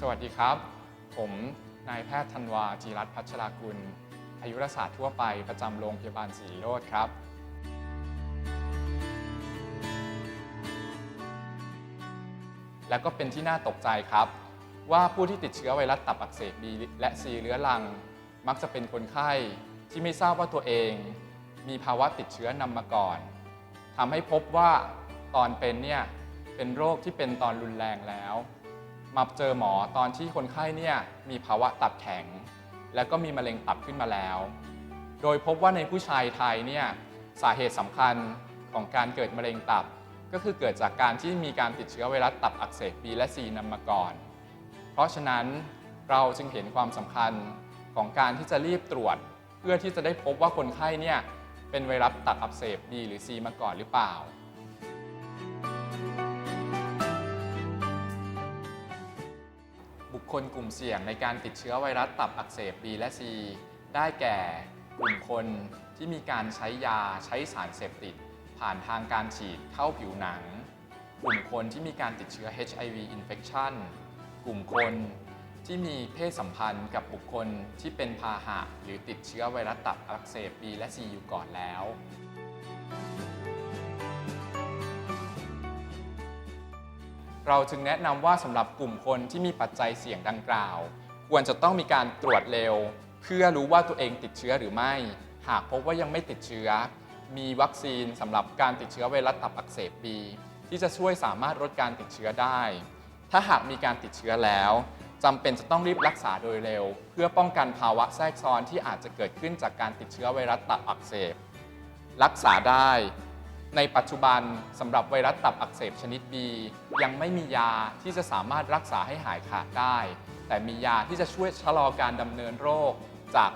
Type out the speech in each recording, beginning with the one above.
สวัสดีครับ ผมนายแพทย์ธันวาจีรัตน์พัชรากุล อายุรศาสตร์ทั่วไปประจำโรงพยาบาลศรีโรดครับ และก็เป็นที่น่าตกใจครับ ว่าผู้ที่ติดเชื้อไวรัสตับอักเสบ B และ C เรื้อรัง มักจะเป็นคนไข้ที่ไม่ทราบว่าตัวเอง มีภาวะติดเชื้อนำมาก่อนทำให้พบว่าตอนเป็นเนี่ยเป็นโรคที่เป็นตอนรุนแรงแล้ว มาเจอหมอตอนที่คนไข้เนี่ยมีภาวะตับแข็ง แล้วก็มีมะเร็งตับขึ้นมาแล้ว โดยพบว่าในผู้ชายไทยเนี่ยสาเหตุสำคัญของการเกิดมะเร็งตับ ก็คือเกิดจากการที่มีการติดเชื้อไวรัสตับอักเสบ B และ C นำมาก่อน เพราะฉะนั้นเราจึงเห็นความสำคัญของการที่จะรีบตรวจ เพื่อที่จะได้พบว่าคนไข้เนี่ยเป็นไวรัสตับอักเสบ B หรือ C มาก่อนหรือเปล่า บุคคลกลุ่มเสี่ยงในการติดเชื้อไวรัสตับอักเสบ B และ C ได้แก่กลุ่มคนที่มีการใช้ยาใช้สารเสพติด ผ่านทางการฉีดเข้าผิวหนัง กลุ่มคนที่มีการติดเชื้อ HIV infection กลุ่มคนที่มีเพศสัมพันธ์กับบุคคลที่เป็นพาหะ หรือติดเชื้อไวรัสตับอักเสบ B และ C อยู่ก่อนแล้ว เราจึงแนะนำว่าสำหรับกลุ่มคนที่มีปัจจัยเสี่ยงดังกล่าว ควรจะต้องมีการตรวจเร็ว เพื่อรู้ว่าตัวเองติดเชื้อหรือไม่ หากพบว่ายังไม่ติดเชื้อ มีวัคซีนสำหรับการติดเชื้อไวรัสตับอักเสบบีที่จะช่วยสามารถลดการติดเชื้อได้ ถ้าหากมีการติดเชื้อแล้วจำเป็นจะต้องรีบรักษาโดยเร็ว เพื่อป้องกันภาวะแทรกซ้อนที่อาจจะเกิดขึ้นจากการติดเชื้อไวรัสตับอักเสบ รักษาได้ ในปัจจุบันสำหรับไวรัสตับอักเสบชนิด B ยังไม่มียาที่จะสามารถรักษาให้หายขาดได้ แต่มียาที่จะช่วยชะลอการดำเนินโรค จาก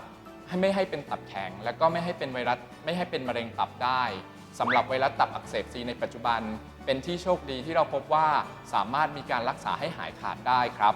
ให้ไม่ให้เป็นตับแข็ง และก็ไม่ให้เป็นไวรัสไม่ให้เป็นมะเร็งตับได้สำหรับไวรัสตับอักเสบซีในปัจจุบัน เป็นที่โชคดีที่เราพบว่าสามารถมีการรักษาให้หายขาดได้ครับ